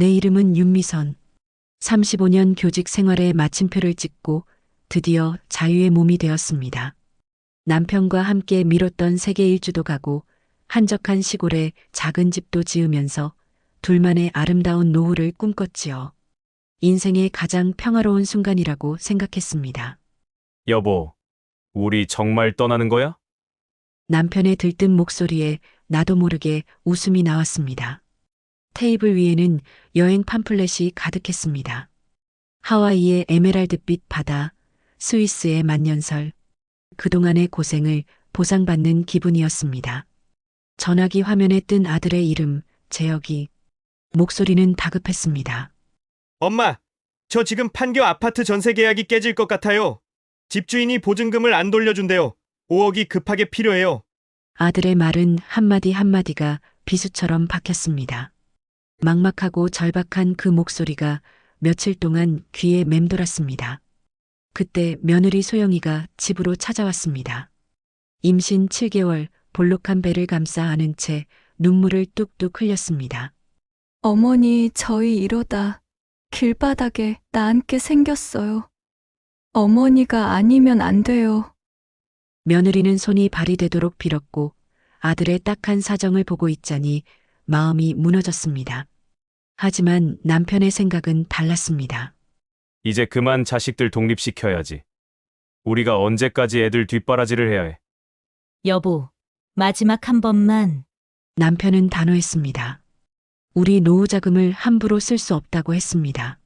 내 이름은 윤미선. 35년 교직 생활에 마침표를 찍고 드디어 자유의 몸이 되었습니다. 남편과 함께 미뤘던 세계 일주도 가고 한적한 시골에 작은 집도 지으면서 둘만의 아름다운 노후를 꿈꿨지요. 인생의 가장 평화로운 순간이라고 생각했습니다. 여보, 우리 정말 떠나는 거야? 남편의 들뜬 목소리에 나도 모르게 웃음이 나왔습니다. 테이블 위에는 여행 팜플렛이 가득했습니다. 하와이의 에메랄드빛 바다, 스위스의 만년설, 그동안의 고생을 보상받는 기분이었습니다. 전화기 화면에 뜬 아들의 이름, 재혁이. 목소리는 다급했습니다. 엄마, 저 지금 판교 아파트 전세 계약이 깨질 것 같아요. 집주인이 보증금을 안 돌려준대요. 5억이 급하게 필요해요. 아들의 말은 한마디 한마디가 비수처럼 박혔습니다. 막막하고 절박한 그 목소리가 며칠 동안 귀에 맴돌았습니다. 그때 며느리 소영이가 집으로 찾아왔습니다. 임신 7개월 볼록한 배를 감싸 안은 채 눈물을 뚝뚝 흘렸습니다. 어머니, 저희 이러다 길바닥에 나앉게 생겼어요. 어머니가 아니면 안 돼요. 며느리는 손이 발이 되도록 빌었고 아들의 딱한 사정을 보고 있자니 마음이 무너졌습니다. 하지만 남편의 생각은 달랐습니다. 이제 그만 자식들 독립시켜야지. 우리가 언제까지 애들 뒷바라지를 해야 해. 여보, 마지막 한 번만. 남편은 단호했습니다. 우리 노후 자금을 함부로 쓸 수 없다고 했습니다.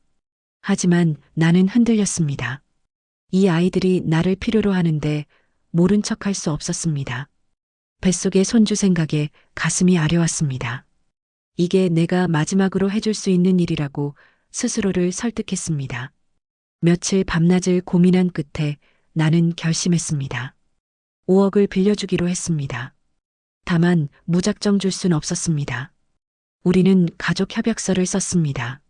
하지만 나는 흔들렸습니다. 이 아이들이 나를 필요로 하는데 모른 척할 수 없었습니다. 뱃속의 손주 생각에 가슴이 아려왔습니다. 이게 내가 마지막으로 해줄 수 있는 일이라고 스스로를 설득했습니다. 며칠 밤낮을 고민한 끝에 나는 결심했습니다. 5억을 빌려주기로 했습니다. 다만 무작정 줄 순 없었습니다. 우리는 가족 협약서를 썼습니다.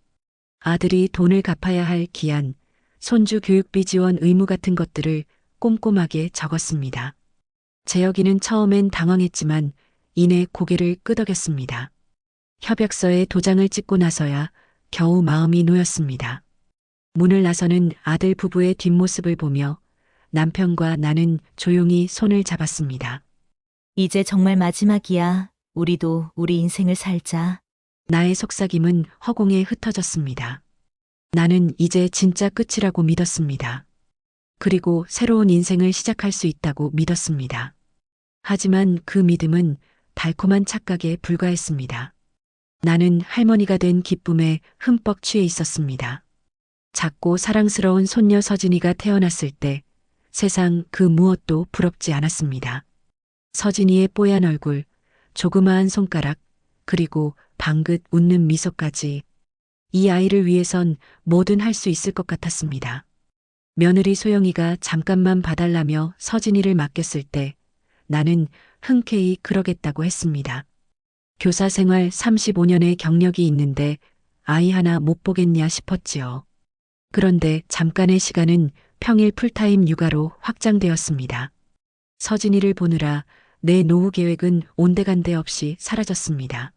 아들이 돈을 갚아야 할 기한, 손주 교육비 지원 의무 같은 것들을 꼼꼼하게 적었습니다. 재혁이는 처음엔 당황했지만 이내 고개를 끄덕였습니다. 협약서에 도장을 찍고 나서야 겨우 마음이 놓였습니다. 문을 나서는 아들 부부의 뒷모습을 보며 남편과 나는 조용히 손을 잡았습니다. 이제 정말 마지막이야. 우리도 우리 인생을 살자. 나의 속삭임은 허공에 흩어졌습니다. 나는 이제 진짜 끝이라고 믿었습니다. 그리고 새로운 인생을 시작할 수 있다고 믿었습니다. 하지만 그 믿음은 달콤한 착각에 불과했습니다. 나는 할머니가 된 기쁨에 흠뻑 취해 있었습니다. 작고 사랑스러운 손녀 서진이가 태어났을 때 세상 그 무엇도 부럽지 않았습니다. 서진이의 뽀얀 얼굴, 조그마한 손가락, 그리고 방긋 웃는 미소까지 이 아이를 위해선 뭐든 할 수 있을 것 같았습니다. 며느리 소영이가 잠깐만 봐달라며 서진이를 맡겼을 때 나는 흔쾌히 그러겠다고 했습니다. 교사 생활 35년의 경력이 있는데 아이 하나 못 보겠냐 싶었지요. 그런데 잠깐의 시간은 평일 풀타임 육아로 확장되었습니다. 서진이를 보느라 내 노후 계획은 온데간데 없이 사라졌습니다.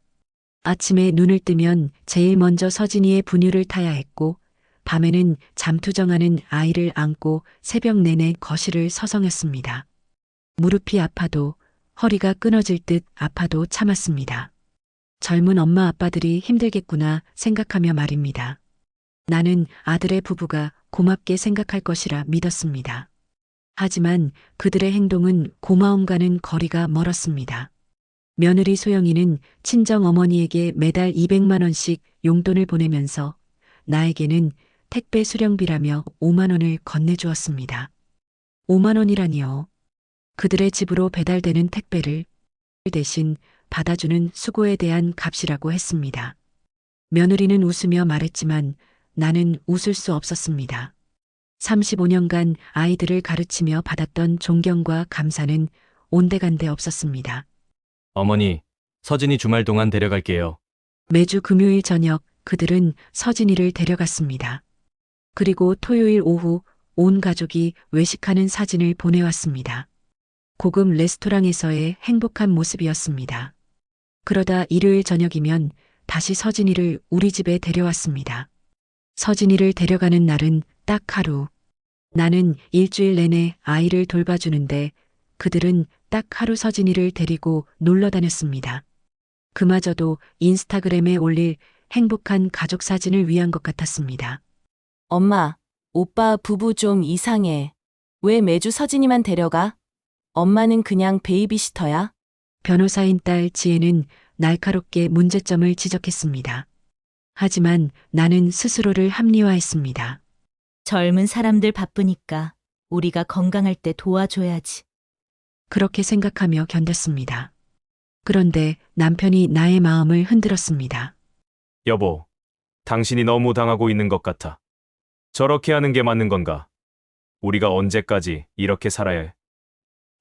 아침에 눈을 뜨면 제일 먼저 서진이의 분유를 타야 했고, 밤에는 잠투정하는 아이를 안고 새벽 내내 거실을 서성였습니다. 무릎이 아파도 허리가 끊어질 듯 아파도 참았습니다. 젊은 엄마 아빠들이 힘들겠구나 생각하며 말입니다. 나는 아들의 부부가 고맙게 생각할 것이라 믿었습니다. 하지만 그들의 행동은 고마움과는 거리가 멀었습니다. 며느리 소영이는 친정 어머니에게 매달 200만 원씩 용돈을 보내면서 나에게는 택배 수령비라며 5만 원을 건네주었습니다. 5만 원이라니요. 그들의 집으로 배달되는 택배를 대신 받아주는 수고에 대한 값이라고 했습니다. 며느리는 웃으며 말했지만 나는 웃을 수 없었습니다. 35년간 아이들을 가르치며 받았던 존경과 감사는 온데간데 없었습니다. 어머니, 서진이 주말 동안 데려갈게요. 매주 금요일 저녁 그들은 서진이를 데려갔습니다. 그리고 토요일 오후 온 가족이 외식하는 사진을 보내왔습니다. 고급 레스토랑에서의 행복한 모습이었습니다. 그러다 일요일 저녁이면 다시 서진이를 우리 집에 데려왔습니다. 서진이를 데려가는 날은 딱 하루. 나는 일주일 내내 아이를 돌봐주는데 그들은 딱 하루 서진이를 데리고 놀러 다녔습니다. 그마저도 인스타그램에 올릴 행복한 가족 사진을 위한 것 같았습니다. 엄마, 오빠 부부 좀 이상해. 왜 매주 서진이만 데려가? 엄마는 그냥 베이비시터야? 변호사인 딸 지혜는 날카롭게 문제점을 지적했습니다. 하지만 나는 스스로를 합리화했습니다. 젊은 사람들 바쁘니까 우리가 건강할 때 도와줘야지. 그렇게 생각하며 견뎠습니다. 그런데 남편이 나의 마음을 흔들었습니다. 여보, 당신이 너무 당하고 있는 것 같아. 저렇게 하는 게 맞는 건가? 우리가 언제까지 이렇게 살아야 해?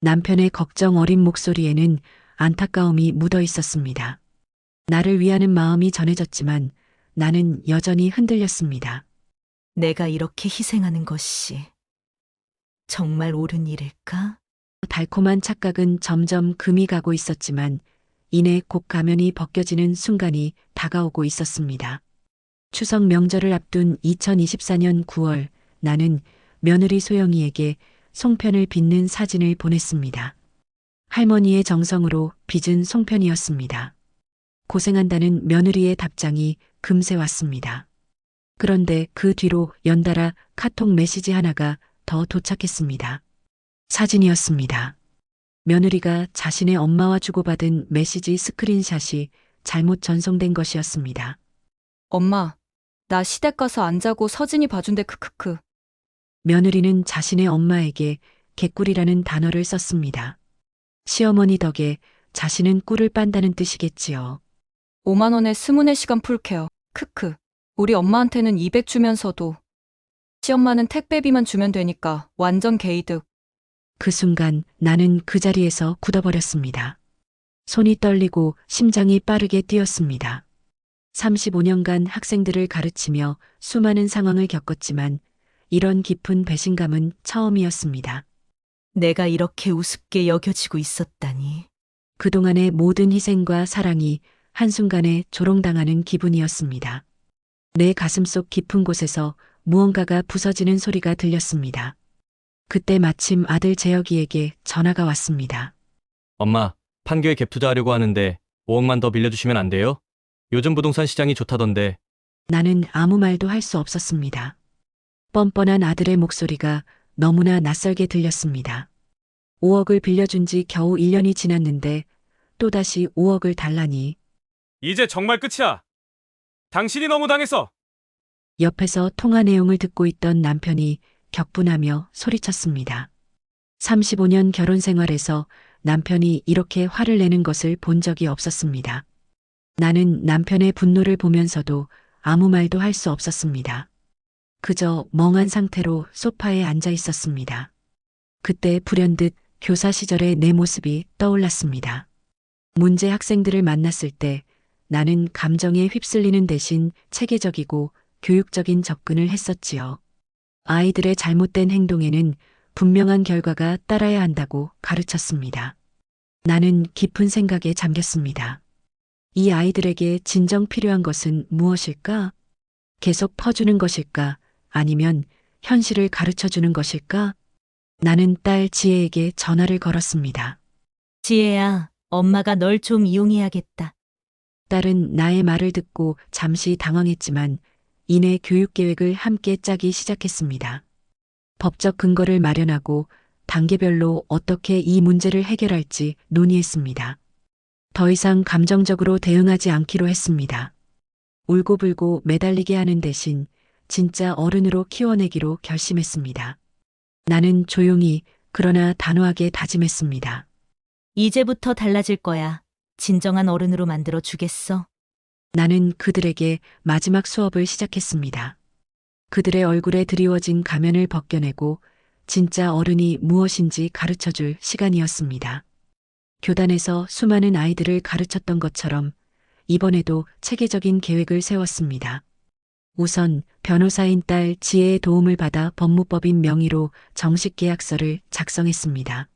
남편의 걱정 어린 목소리에는 안타까움이 묻어 있었습니다. 나를 위하는 마음이 전해졌지만 나는 여전히 흔들렸습니다. 내가 이렇게 희생하는 것이 정말 옳은 일일까? 달콤한 착각은 점점 금이 가고 있었지만 이내 곧 가면이 벗겨지는 순간이 다가오고 있었습니다. 추석 명절을 앞둔 2024년 9월 나는 며느리 소영이에게 송편을 빚는 사진을 보냈습니다. 할머니의 정성으로 빚은 송편이었습니다. 고생한다는 며느리의 답장이 금세 왔습니다. 그런데 그 뒤로 연달아 카톡 메시지 하나가 더 도착했습니다. 사진이었습니다. 며느리가 자신의 엄마와 주고받은 메시지 스크린샷이 잘못 전송된 것이었습니다. 엄마, 나 시댁 가서 안 자고 서진이 봐준대 크크크. 며느리는 자신의 엄마에게 개꿀이라는 단어를 썼습니다. 시어머니 덕에 자신은 꿀을 빤다는 뜻이겠지요. 5만 원에 스문의 시간 풀케어. 크크. 우리 엄마한테는 200 주면서도 시엄마는 택배비만 주면 되니까 완전 게이득. 그 순간 나는 그 자리에서 굳어버렸습니다. 손이 떨리고 심장이 빠르게 뛰었습니다. 35년간 학생들을 가르치며 수많은 상황을 겪었지만 이런 깊은 배신감은 처음이었습니다. 내가 이렇게 우습게 여겨지고 있었다니. 그동안의 모든 희생과 사랑이 한순간에 조롱당하는 기분이었습니다. 내 가슴속 깊은 곳에서 무언가가 부서지는 소리가 들렸습니다. 그때 마침 아들 재혁이에게 전화가 왔습니다. 엄마, 판교에 갭 투자하려고 하는데 5억만 더 빌려주시면 안 돼요? 요즘 부동산 시장이 좋다던데 나는 아무 말도 할 수 없었습니다. 뻔뻔한 아들의 목소리가 너무나 낯설게 들렸습니다. 5억을 빌려준 지 겨우 1년이 지났는데 또다시 5억을 달라니 이제 정말 끝이야. 당신이 너무 당했어. 옆에서 통화 내용을 듣고 있던 남편이 격분하며 소리쳤습니다. 35년 결혼 생활에서 남편이 이렇게 화를 내는 것을 본 적이 없었습니다. 나는 남편의 분노를 보면서도 아무 말도 할 수 없었습니다. 그저 멍한 상태로 소파에 앉아 있었습니다. 그때 불현듯 교사 시절의 내 모습이 떠올랐습니다. 문제 학생들을 만났을 때 나는 감정에 휩쓸리는 대신 체계적이고 교육적인 접근을 했었지요. 아이들의 잘못된 행동에는 분명한 결과가 따라야 한다고 가르쳤습니다. 나는 깊은 생각에 잠겼습니다. 이 아이들에게 진정 필요한 것은 무엇일까? 계속 퍼주는 것일까? 아니면 현실을 가르쳐 주는 것일까? 나는 딸 지혜에게 전화를 걸었습니다. 지혜야, 엄마가 널 좀 이용해야겠다. 딸은 나의 말을 듣고 잠시 당황했지만 이내 교육 계획을 함께 짜기 시작했습니다. 법적 근거를 마련하고 단계별로 어떻게 이 문제를 해결할지 논의했습니다. 더 이상 감정적으로 대응하지 않기로 했습니다. 울고불고 매달리게 하는 대신 진짜 어른으로 키워내기로 결심했습니다. 나는 조용히 그러나 단호하게 다짐했습니다. 이제부터 달라질 거야. 진정한 어른으로 만들어 주겠어. 나는 그들에게 마지막 수업을 시작했습니다. 그들의 얼굴에 드리워진 가면을 벗겨내고 진짜 어른이 무엇인지 가르쳐 줄 시간이었습니다. 교단에서 수많은 아이들을 가르쳤던 것처럼 이번에도 체계적인 계획을 세웠습니다. 우선 변호사인 딸 지혜의 도움을 받아 법무법인 명의로 정식 계약서를 작성했습니다.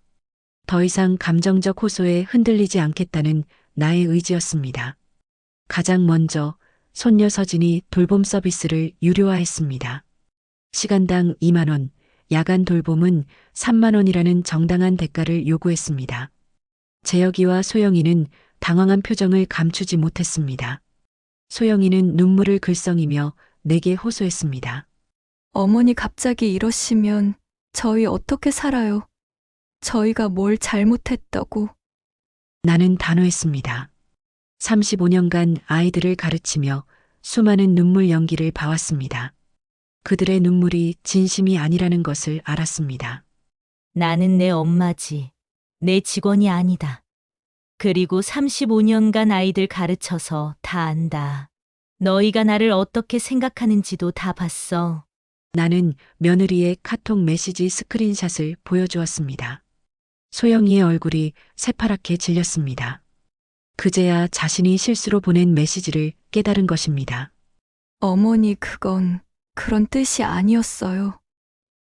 더 이상 감정적 호소에 흔들리지 않겠다는 나의 의지였습니다. 가장 먼저 손녀 서진이 돌봄 서비스를 유료화했습니다. 시간당 2만원, 야간 돌봄은 3만원이라는 정당한 대가를 요구했습니다. 재혁이와 소영이는 당황한 표정을 감추지 못했습니다. 소영이는 눈물을 글썽이며 내게 호소했습니다. 어머니 갑자기 이러시면 저희 어떻게 살아요? 저희가 뭘 잘못했다고. 나는 단호했습니다. 35년간 아이들을 가르치며 수많은 눈물 연기를 봐왔습니다. 그들의 눈물이 진심이 아니라는 것을 알았습니다. 나는 내 엄마지. 내 직원이 아니다. 그리고 35년간 아이들 가르쳐서 다 안다. 너희가 나를 어떻게 생각하는지도 다 봤어. 나는 며느리의 카톡 메시지 스크린샷을 보여주었습니다. 소영이의 얼굴이 새파랗게 질렸습니다. 그제야 자신이 실수로 보낸 메시지를 깨달은 것입니다. 어머니, 그건 그런 뜻이 아니었어요.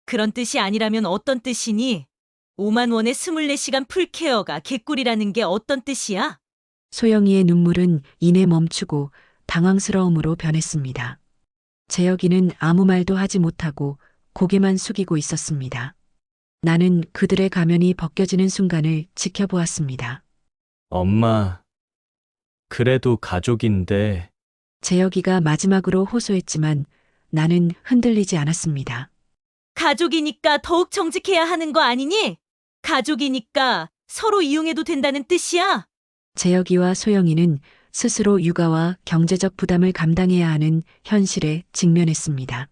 그런 뜻이 아니라면 어떤 뜻이니? 5만 원에 24시간 풀케어가 개꿀이라는 게 어떤 뜻이야? 소영이의 눈물은 이내 멈추고 당황스러움으로 변했습니다. 재혁이는 아무 말도 하지 못하고 고개만 숙이고 있었습니다. 나는 그들의 가면이 벗겨지는 순간을 지켜보았습니다. 엄마. 그래도 가족인데. 재혁이가 마지막으로 호소했지만 나는 흔들리지 않았습니다. 가족이니까 더욱 정직해야 하는 거 아니니? 가족이니까 서로 이용해도 된다는 뜻이야? 재혁이와 소영이는 스스로 육아와 경제적 부담을 감당해야 하는 현실에 직면했습니다.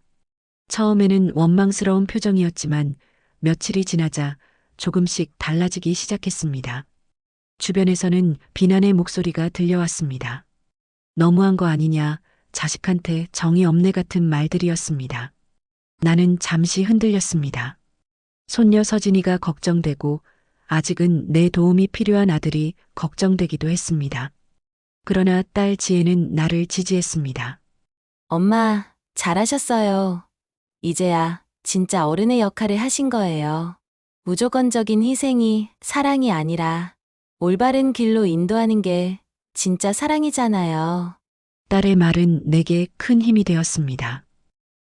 처음에는 원망스러운 표정이었지만 며칠이 지나자 조금씩 달라지기 시작했습니다. 주변에서는 비난의 목소리가 들려왔습니다. 너무한 거 아니냐, 자식한테 정이 없네 같은 말들이었습니다. 나는 잠시 흔들렸습니다. 손녀 서진이가 걱정되고 아직은 내 도움이 필요한 아들이 걱정되기도 했습니다. 그러나 딸 지혜는 나를 지지했습니다. 엄마, 잘하셨어요. 이제야 진짜 어른의 역할을 하신 거예요. 무조건적인 희생이 사랑이 아니라 올바른 길로 인도하는 게 진짜 사랑이잖아요. 딸의 말은 내게 큰 힘이 되었습니다.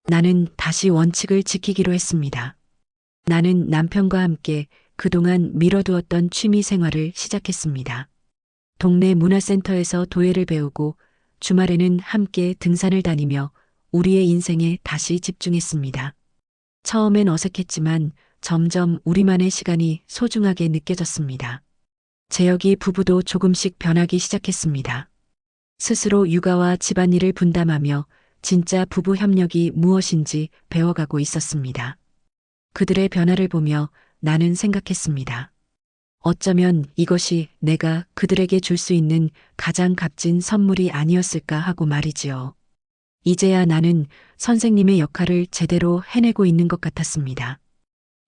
나는 다시 원칙을 지키기로 했습니다. 나는 남편과 함께 그동안 미뤄두었던 취미 생활을 시작했습니다. 동네 문화센터에서 도예를 배우고 주말에는 함께 등산을 다니며 우리의 인생에 다시 집중했습니다. 처음엔 어색했지만 점점 우리만의 시간이 소중하게 느껴졌습니다. 재혁이 부부도 조금씩 변하기 시작했습니다. 스스로 육아와 집안일을 분담하며 진짜 부부 협력이 무엇인지 배워가고 있었습니다. 그들의 변화를 보며 나는 생각했습니다. 어쩌면 이것이 내가 그들에게 줄 수 있는 가장 값진 선물이 아니었을까 하고 말이지요. 이제야 나는 선생님의 역할을 제대로 해내고 있는 것 같았습니다.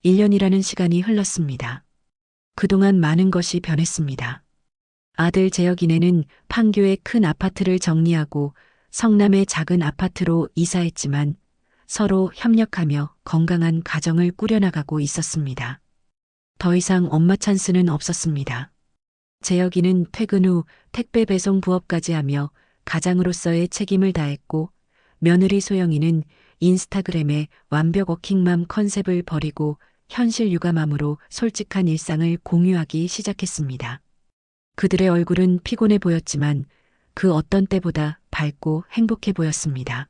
1년이라는 시간이 흘렀습니다. 그동안 많은 것이 변했습니다. 아들 재혁이네는 판교의 큰 아파트를 정리하고 성남의 작은 아파트로 이사했지만 서로 협력하며 건강한 가정을 꾸려나가고 있었습니다. 더 이상 엄마 찬스는 없었습니다. 재혁이는 퇴근 후 택배 배송 부업까지 하며 가장으로서의 책임을 다했고 며느리 소영이는 인스타그램에 완벽 워킹맘 컨셉을 버리고 현실 육아맘으로 솔직한 일상을 공유하기 시작했습니다. 그들의 얼굴은 피곤해 보였지만 그 어떤 때보다 밝고 행복해 보였습니다.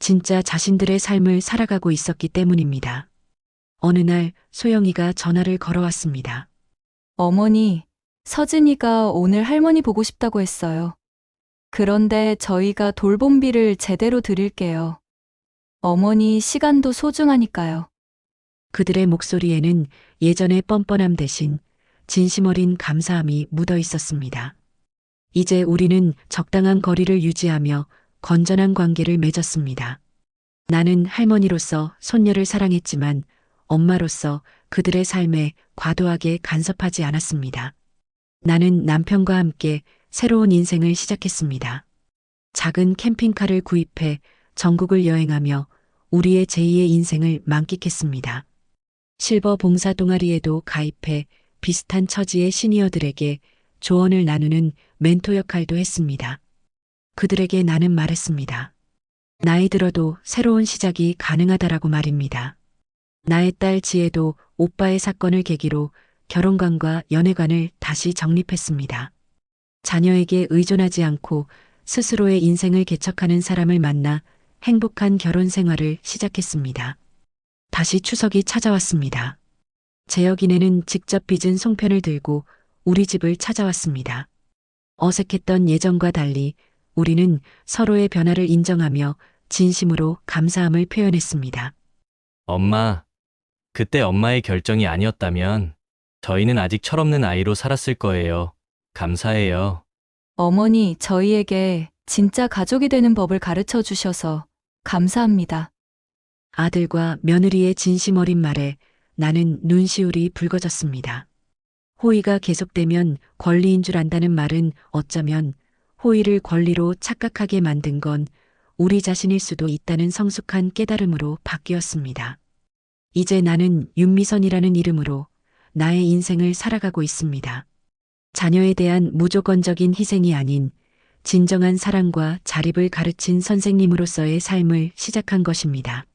진짜 자신들의 삶을 살아가고 있었기 때문입니다. 어느 날 소영이가 전화를 걸어왔습니다. 어머니, 서진이가 오늘 할머니 보고 싶다고 했어요. 그런데 저희가 돌봄비를 제대로 드릴게요. 어머니 시간도 소중하니까요. 그들의 목소리에는 예전의 뻔뻔함 대신 진심 어린 감사함이 묻어 있었습니다. 이제 우리는 적당한 거리를 유지하며 건전한 관계를 맺었습니다. 나는 할머니로서 손녀를 사랑했지만 엄마로서 그들의 삶에 과도하게 간섭하지 않았습니다. 나는 남편과 함께 새로운 인생을 시작했습니다. 작은 캠핑카를 구입해 전국을 여행하며 우리의 제2의 인생을 만끽했습니다. 실버 봉사 동아리에도 가입해 비슷한 처지의 시니어들에게 조언을 나누는 멘토 역할도 했습니다. 그들에게 나는 말했습니다. 나이 들어도 새로운 시작이 가능하다라고 말입니다. 나의 딸 지혜도 오빠의 사건을 계기로 결혼관과 연애관을 다시 정립했습니다. 자녀에게 의존하지 않고 스스로의 인생을 개척하는 사람을 만나 행복한 결혼 생활을 시작했습니다. 다시 추석이 찾아왔습니다. 재혁이네는 직접 빚은 송편을 들고 우리 집을 찾아왔습니다. 어색했던 예전과 달리 우리는 서로의 변화를 인정하며 진심으로 감사함을 표현했습니다. 엄마, 그때 엄마의 결정이 아니었다면 저희는 아직 철없는 아이로 살았을 거예요. 감사해요. 어머니, 저희에게 진짜 가족이 되는 법을 가르쳐 주셔서 감사합니다. 아들과 며느리의 진심 어린 말에 나는 눈시울이 붉어졌습니다. 호의가 계속되면 권리인 줄 안다는 말은 어쩌면 호의를 권리로 착각하게 만든 건 우리 자신일 수도 있다는 성숙한 깨달음으로 바뀌었습니다. 이제 나는 윤미선이라는 이름으로 나의 인생을 살아가고 있습니다. 자녀에 대한 무조건적인 희생이 아닌 진정한 사랑과 자립을 가르친 선생님으로서의 삶을 시작한 것입니다.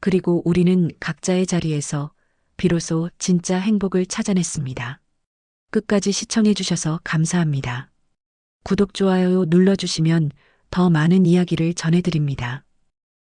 그리고 우리는 각자의 자리에서 비로소 진짜 행복을 찾아냈습니다. 끝까지 시청해주셔서 감사합니다. 구독, 좋아요 눌러주시면 더 많은 이야기를 전해드립니다.